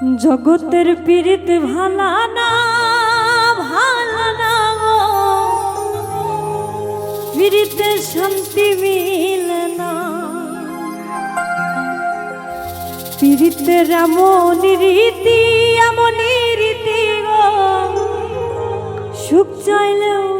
জগতের পীড়িত ভালা না ভালা না শান্তি মিলে না। পীড়িতের এমন রীতি এমন রীতি গো। সুখ চাইলেও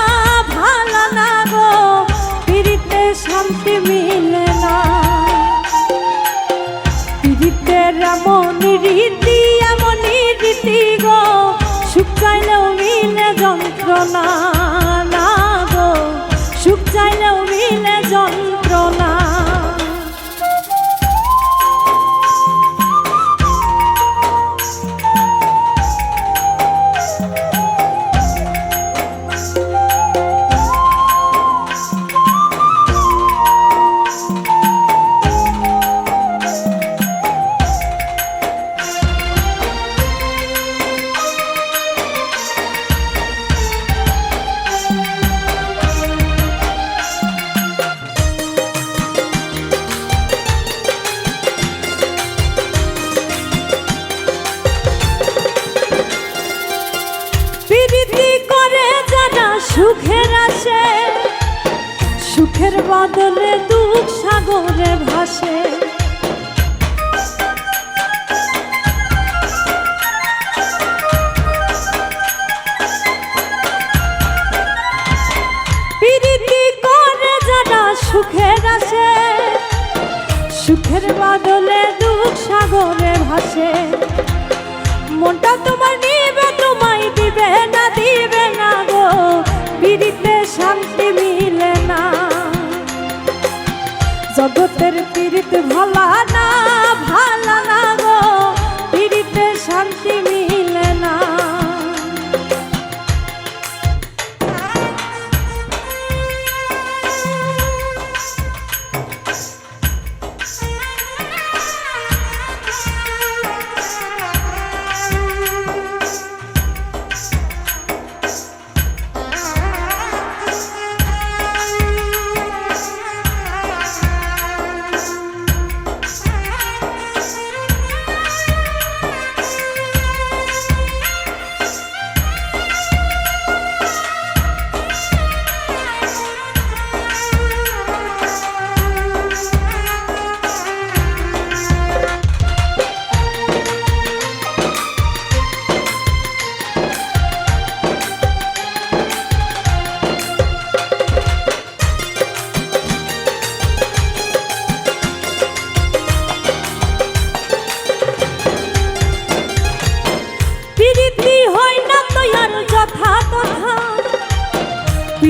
সুখের আসে সুখের বদলে দুঃখ সাগরে ভাসে।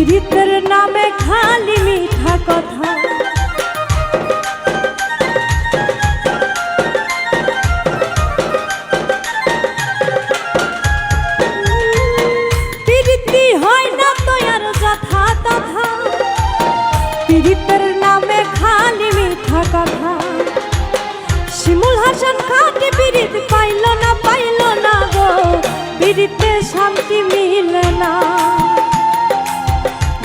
পীড়িতের নামে খালি মিঠা কথা। পাইল না পাইল না গো? পীড়িতে শান্তি মিলে না।